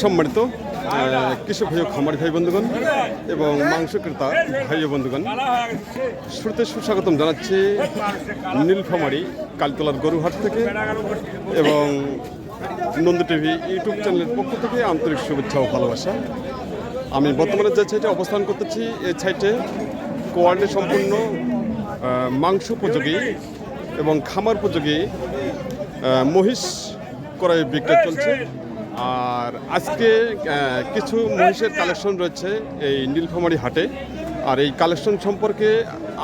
সম্মানিত কৃষক ভাই খামারি ভাই বন্ধুগণ এবং মাংস ক্রেতা ভাই বন্ধুগণ, শুরুতে সুস্বাগতম জানাচ্ছি নীলফামারি কালতলার গরুহাট থেকে এবং নন্দী টিভি ইউটিউব চ্যানেলের পক্ষ থেকে আন্তরিক শুভেচ্ছা ও ভালোবাসা। আমি বর্তমানে যে সাইটে অবস্থান করতেছি এই সাইটে কোয়ালিটি সম্পূর্ণ মাংস উপযোগী এবং খামার উপযোগী মহিষ ক্রয় বিক্রয় চলছে। আর আজকে কিছু মহিষের কালেকশন রয়েছে এই নীলফামারি হাটে। আর এই কালেকশন সম্পর্কে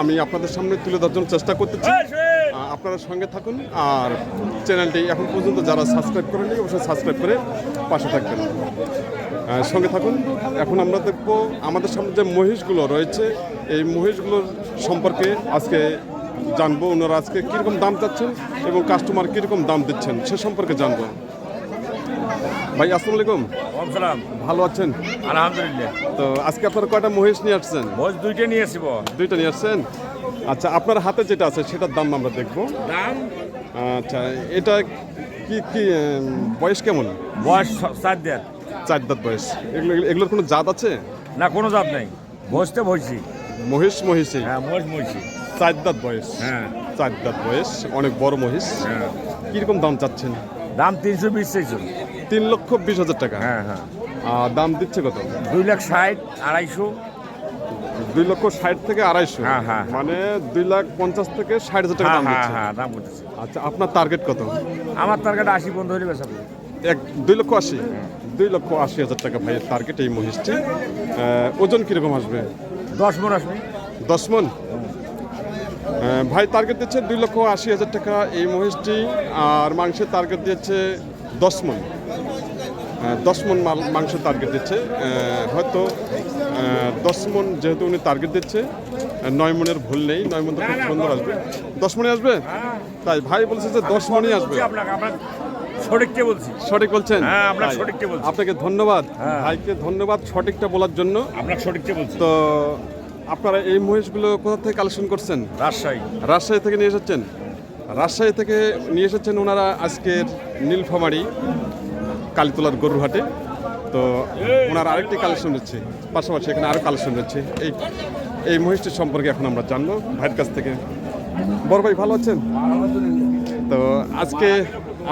আমি আপনাদের সামনে তুলে ধরার জন্য চেষ্টা করতেছি। আপনারা সঙ্গে থাকুন আর চ্যানেলটি এখন পর্যন্ত যারা সাবস্ক্রাইব করেনি অবশ্যই সাবস্ক্রাইব করে পাশে থাকবেন। সঙ্গে থাকুন। এখন আমরা দেখব আমাদের সামনে যে মহিষগুলো রয়েছে এই মহিষগুলোর সম্পর্কে আজকে জানব। ওনারা আজকে কীরকম দাম চাচ্ছেন এবং কাস্টমার কীরকম দাম দিচ্ছেন সে সম্পর্কে জানব। ভাই আসসালামু আলাইকুম। সালাম। ভালো আছেন? আলহামদুলিল্লাহ। তো আজকে আপনারা কয়টা মহিষ নিয়ে আসছেন? ভোজ দুইটা নিয়ে আসিব। দুইটা নিয়ে আসছেন? আচ্ছা আপনার হাতে যেটা আছে সেটার দাম আমরা দেখব। দাম? আচ্ছা এটা কি কি বয়স কেমন? বয়স চার দেড় চার দাঁত বয়স। এগুলো এগুলোর কোনো জাত আছে? না কোনো জাত নাই। ভোজতে ভোজছি মহিষ মহিষী হ্যাঁ মোজ মহিষি চার দাঁত বয়স। হ্যাঁ। চার দাঁত বয়স অনেক বড় মহিষ। হ্যাঁ। কীরকম দাম চাচ্ছেন? দাম তিনশো বিশ চাইছো তিন লক্ষ বিশ হাজার টাকা। হ্যাঁ হ্যাঁ। আর দাম দিচ্ছে কত? দুই লাখ ষাট আড়াইশো। দুই লক্ষ ষাট থেকে আড়াইশো। হ্যাঁ, হ্যাঁ। মানে দুই লাখ পঞ্চাশ থেকে ষাট হাজার টাকা হ্যাঁ দাম হ্যাঁ হ্যাঁ দাম বলতেছে। আচ্ছা আপনার টার্গেট কত? আমার টার্গেট আশি বন্ধ হলে বেসাবো এক দুই লক্ষ আশি? দুই লক্ষ আশি হাজার টাকা ভাইয়ের টার্গেট এই মহিষটি। ওজন কীরকম আসবে? দশ মন আসবে। দশ মন? ভাই টার্গেট দিচ্ছে দুই লক্ষ আশি হাজার টাকা এই মহিষটি আর মাংসের টার্গেট দিচ্ছে দশ মন। দশ মন মাল মাংসের টার্গেট দিচ্ছে। হয়তো দশ মন যেহেতু উনি টার্গেট দিচ্ছে নয় মনের ভুল নেই নয় মন তো খুব সুন্দর আসবে। দশ মনে আসবে? তাই ভাই বলছে যে দশ মনই আসবে। সঠিককে বলছি। সঠিক বলছেন? হ্যাঁ, আপনার তাই। সঠিকটা বলছি। আপনাকে ধন্যবাদ। হ্যাঁ। ভাইকে ধন্যবাদ সঠিকটা বলার জন্য। আপনার সঠিককে বলছি। তো আপনারা এই মহিষগুলো কোথা থেকে কালেকশন করছেন? রাজশাহী। রাজশাহী থেকে নিয়ে এসেছেন? রাজশাহী থেকে নিয়ে এসেছেন ওনারা আজকের নীলফামারি। কালীতলার গরুরহাটে। তো ওনার আরেকটি কালেকশন রয়েছে পাশাপাশি এখানে আরও কালেকশন রয়েছে। এই এই মহিষটির সম্পর্কে এখন আমরা জানব ভাইয়ের কাছ থেকে। বড় ভাই ভালো আছেন? তো আজকে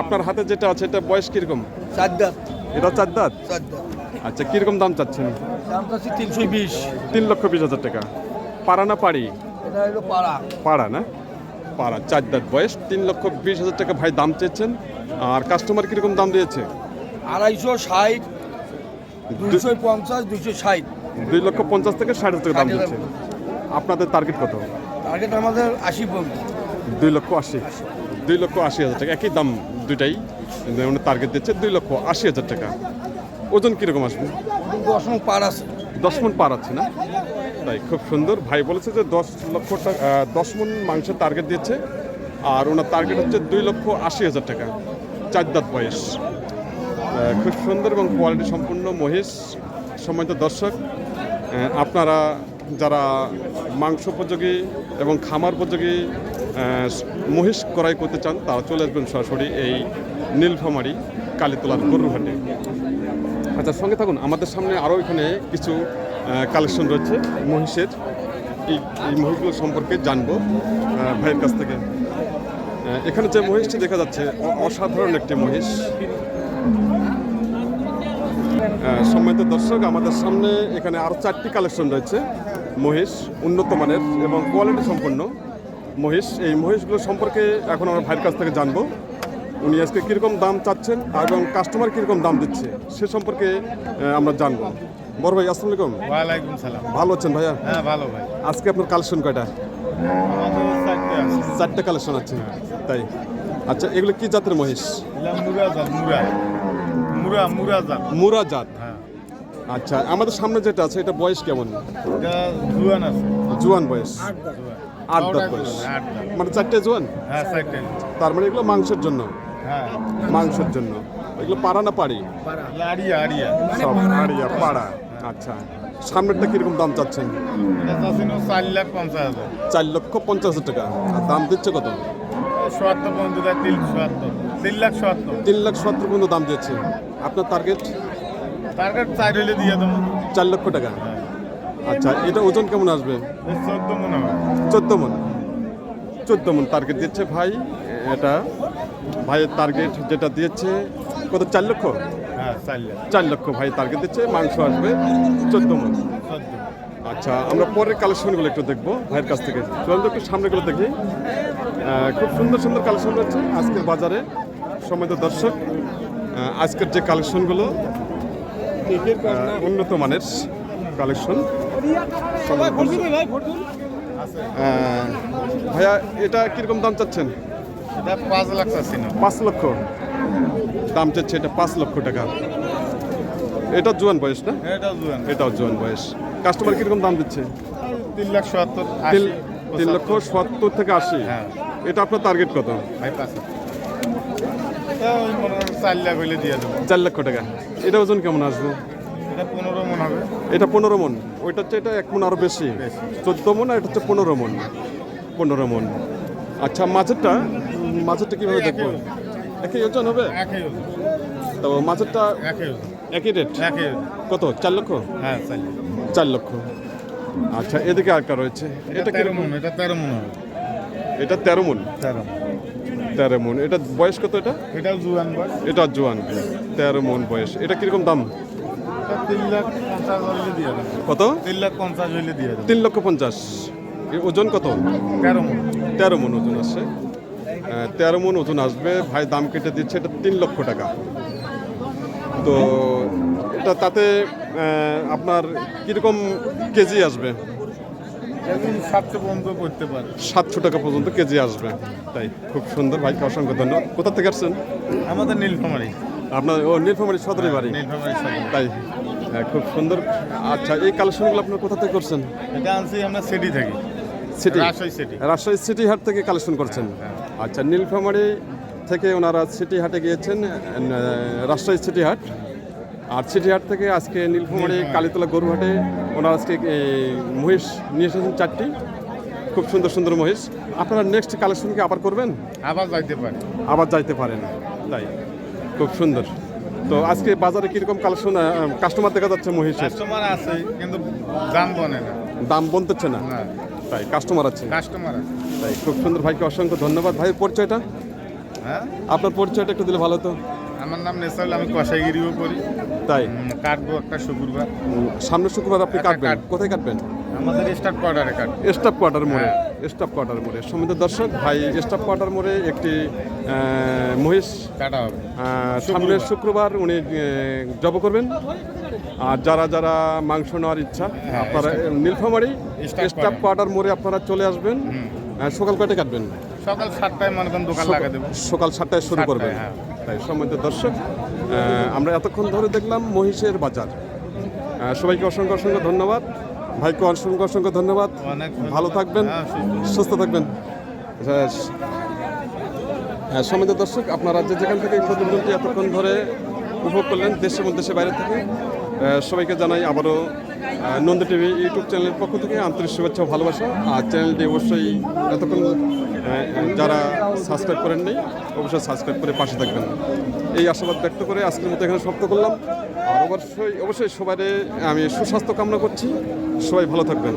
আপনার হাতে যেটা আছে এটা বয়স কীরকম? চারদাত এটা চার দাঁত? আচ্ছা কীরকম দাম চাচ্ছেন? দাম চাচ্ছি তিনশো বিশ। তিন লক্ষ বিশ হাজার টাকা। পাড়া না পাড়ি? এটা হলো পাড়া। পাড়া না? পাড়া চার দাঁত বয়স তিন লক্ষ বিশ হাজার টাকা ভাই দাম চেয়েছেন। আর কাস্টমার কীরকম দাম দিয়েছে? আড়াইশো ষাট দুশো পঞ্চাশ দুশো ষাট। দুই লক্ষ পঞ্চাশ থেকে ষাট হাজার টাকা দাম দিচ্ছে আপনাদের টার্গেট কত? টার্গেট আমাদের আশি দুই লক্ষ আশি। দুই লক্ষ আশি হাজার টাকা। একই দাম দুইটাই। মানে টার্গেট দিচ্ছে দুই লক্ষ আশি হাজার টাকা। ওজন কীরকম আসবে? দশ মণ পাড় আছে। দশ মন পার আছে না? তাই খুব সুন্দর। ভাই বলেছে যে দশ লক্ষ টাকা দশ মন মাংসের টার্গেট দিয়েছে। আর ওনার টার্গেট হচ্ছে দুই লক্ষ আশি হাজার টাকা। চার দাঁত বয়স। খুব সুন্দর এবং কোয়ালিটি সম্পূর্ণ মহিষ, সম্মানিত দর্শক আপনারা যারা মাংস উপযোগী এবং খামার উপযোগী মহিষ ক্রয় করতে চান, তারা চলে আসবেন সরাসরি এই নীলফামারি কালীতলার গরুরহাটে আচ্ছা সঙ্গে থাকুন, আমাদের সামনে আরও এখানে কিছু কালেকশন রয়েছে মহিষের। এই মহিষগুলো সম্পর্কে জানব ভাইয়ের কাছ থেকে। এখানে যে মহিষটি দেখা যাচ্ছে অসাধারণ একটি মহিষ। সম্মানিত দর্শক আমাদের সামনে এখানে আরও চারটি কালেকশন রয়েছে। মহিষ উন্নত মানের এবং কোয়ালিটি সম্পন্ন মহিষ। এই মহিষগুলো সম্পর্কে এখন আমরা ভাইয়ের কাছ থেকে জানব। উনি আজকে কীরকম দাম চাচ্ছেন এবং কাস্টমার কীরকম দাম দিচ্ছে সে সম্পর্কে আমরা জানব। বড় ভাই আসসালামু আলাইকুম। ওয়ালাইকুম সালাম। ভালো আছেন ভাইয়া? হ্যাঁ ভালো ভাই। আজকে আপনার কালেকশন কয়টা? চারটে কালেকশন আছে তাই। আচ্ছা এগুলো কি জাতের মহিষ? মুরা জাত মুরা মুরা মুরা জাত মুরা জাত আচ্ছা আমাদের সামনে যেটা আছে এটা বয়স কেমন? জুয়ান আছে। জোয়ান বয়স। আট দাঁত। বয়স। মানে চারটে জোয়ান? হ্যাঁ তার মানে এগুলো মাংসের জন্য? হ্যাঁ। মাংসের জন্য। এগুলো পাড়া না পাড়ি? আড়িয়া সব আড়িয়া পাড়া। আচ্ছা। সামনেরটা কীরকম দাম চাচ্ছেন? চার লাখ পঞ্চাশ হাজার। চার লক্ষ পঞ্চাশ হাজার টাকা। আর দাম দিচ্ছে কত? সোয়াত্তর পর্যন্ত তিন সোয়াত্তর তিন লাখ সোয়াত্তর তিন লাখ সত্তর পর্যন্ত দাম দিয়েছে। আপনার টার্গেট টার্গেট চার হইলে দিয়ে দেবো। চার লক্ষ টাকা। আচ্ছা এটা ওজন কেমন আসবে? চোদ্দ মনে চোদ্দ মন। চোদ্দ মন টার্গেট দিচ্ছে ভাই এটা ভাইয়ের টার্গেট যেটা দিয়েছে কত চার লক্ষ? হ্যাঁ চার লক্ষ। ভাই টার্গেট দিচ্ছে মাংস আসবে চোদ্দ মন। আচ্ছা আমরা পরের কালেকশনগুলো একটু দেখব ভাইয়ের কাছ থেকে। চলুন একটু সামনেগুলো দেখি। খুব সুন্দর সুন্দর কালেকশন রয়েছে। আজকের বাজারে সময় দর্শক আজকের যে কালেকশনগুলো উন্নত মানের কালেকশন ভাইয়া এটা কীরকম দাম চাচ্ছেন? এটা পাঁচ লাখ চাচ্ছি না। পাঁচ লক্ষ। দাম চাচ্ছে এটা পাঁচ লক্ষ টাকা। এটা জোয়ান বয়স না? এটা জুয়ান। এটাও জোয়ান বয়স। কাস্টমার কীরকম দাম দিচ্ছে? তিন লাখ সত্তর তিন লক্ষ সত্তর থেকে আশি। হ্যাঁ। এটা আপনার টার্গেট কত? ভাই পাঁচ চার লাখ হইলে দিয়ে দেবো। চার লক্ষ টাকা। এটা ওজন কেমন আসবে? এটা পনেরো মনে হবে। এটা পনেরো মন। ওইটা হচ্ছে এটা এক মন আরও বেশি। চোদ্দ মন আর এটা হচ্ছে পনেরো মন। পনেরো মন। আচ্ছা মাছেরটা মাছেরটা কীভাবে দেখব? একই ওজন হবে? একই তো মাছেরটা একই একই রেট কত? চার লক্ষ? হ্যাঁ চার লক্ষ। আচ্ছা এদিকে আরেকটা রয়েছে? এটা তেরো কীরকম মন এটা তেরো মন এটা তেরো মন। তেরো তেরো মন। এটা বয়স কত এটা? এটাও জুয়ান বয়স। এটা জোয়ান। তেরো মন বয়স। এটা কীরকম দাম? কত? তিন লাখ পঞ্চাশ হইলে দিয়ে তিন লক্ষ পঞ্চাশ। ওজন কত? তেরো মন। তেরো মন ওজন আসছে। তেরো মন ওজন আসবে। ভাই দাম কেটে দিচ্ছে এটা তিন লক্ষ টাকা। তো এটা তাতে আপনার কীরকম কেজি আসবে? সাতশো পর্যন্ত করতে পারে। সাতশো টাকা পর্যন্ত কেজি আসবে। তাই খুব সুন্দর ভাইকে অসংখ্য ধন্যবাদ। কোথা থেকে আসছেন? আমাদের নীলফামারি। আপনার ও নীলফামারি সদরে বাড়ি। নীলফামারি তাই হ্যাঁ, খুব সুন্দর। আচ্ছা এই কালেকশনগুলো আপনার কোথা থেকে করছেন? এটা আনছি আমরা সিটি থেকে। City? Rajshahi city. Rajshahi city হাট থেকে কালেকশন করছেন? আচ্ছা নীলফামারি থেকে ওনারা সিটি হাটে গিয়েছেন রাজশাহী সিটি হাট। আর হাট থেকে আজকে নীলফামারি কালীতলা গরুহাটে ওনারা আজকে এই, মহিষ নিয়ে এসেছেন চারটি। খুব সুন্দর সুন্দর মহিষ। আপনারা নেক্সট কালেকশন কি আবার করবেন? আবার যাইতে পারেন আবার যাইতে পারেন। তাই খুব সুন্দর। তো আজকে বাজারে কীরকম কালেকশন কাস্টমার দেখা যাচ্ছে মহিষের? কাস্টমার আছে কিন্তু দাম বনে না। দাম বনতেছে না? না তাই কাস্টমার আছে। কাস্টমার আছে। তাই খুব সুন্দর। ভাইকে অসংখ্য ধন্যবাদ। ভাই পরিচয়টা? হ্যাঁ? আপনার পরিচয়টা একটু দিলে ভালো হতো। আমার নাম নেসাল আমি কষাইগিরিও করি তাই? কাটবো একটা শুক্রবার। সামনের শুক্রবার আপনি কাটবেন? কোথায় কাটবেন? আমাদের স্টার্ট কোয়ার্টারে কাট স্টাফ কোয়ার্টার মোড়ে হ্যাঁ। স্টাফ কোয়ার্টার মোড়ে। সমিত দর্শক ভাই স্টাফ কোয়ার্টার মোড়ে একটি মহিষ কাটা হবে। সামনের শুক্রবার উনি জব করবেন। আর যারা যারা মাংস নেওয়ার ইচ্ছা আপনারা নীলফামারি স্টাফ স্টাফ কোয়ার্টার মোড়ে আপনারা চলে আসবেন। সকাল কয়টা কাটবেন? সকাল সাতটায় মনে করেন দোকান লাগা দেবো। সকাল সাতটায় শুরু করবেন। হ্যাঁ। তাই সম্মানিত দর্শক আমরা এতক্ষণ ধরে দেখলাম মহিষের বাজার। সবাইকে অসংখ্য অসংখ্য ধন্যবাদ। ভাইকে অসংখ্য অসংখ্য ধন্যবাদ। ভালো থাকবেন হ্যাঁ, সুস্থ। সুস্থ থাকবেন। হ্যাঁ সম্মানিত দর্শক আপনার রাজ্যে যেখান থেকে এই প্রতিবেদনটি এতক্ষণ ধরে উপভোগ করলেন দেশ এবং দেশের বাইরে থেকে সবাইকে জানাই আবারও নন্দ টিভি ইউটিউব চ্যানেলের পক্ষ থেকে আন্তরিক শুভেচ্ছা ভালোবাসা। আর চ্যানেলটি অবশ্যই এতক্ষণ যারা সাবস্ক্রাইব করেননি, অবশ্যই সাবস্ক্রাইব করে পাশে থাকবেন। এই আশাবাদ ব্যক্ত করে আজকের মতো এখানে সমাপ্ত করলাম। আর অবশ্যই অবশ্যই সবাই আমি সুস্বাস্থ্য কামনা করছি। সবাই ভালো থাকবেন।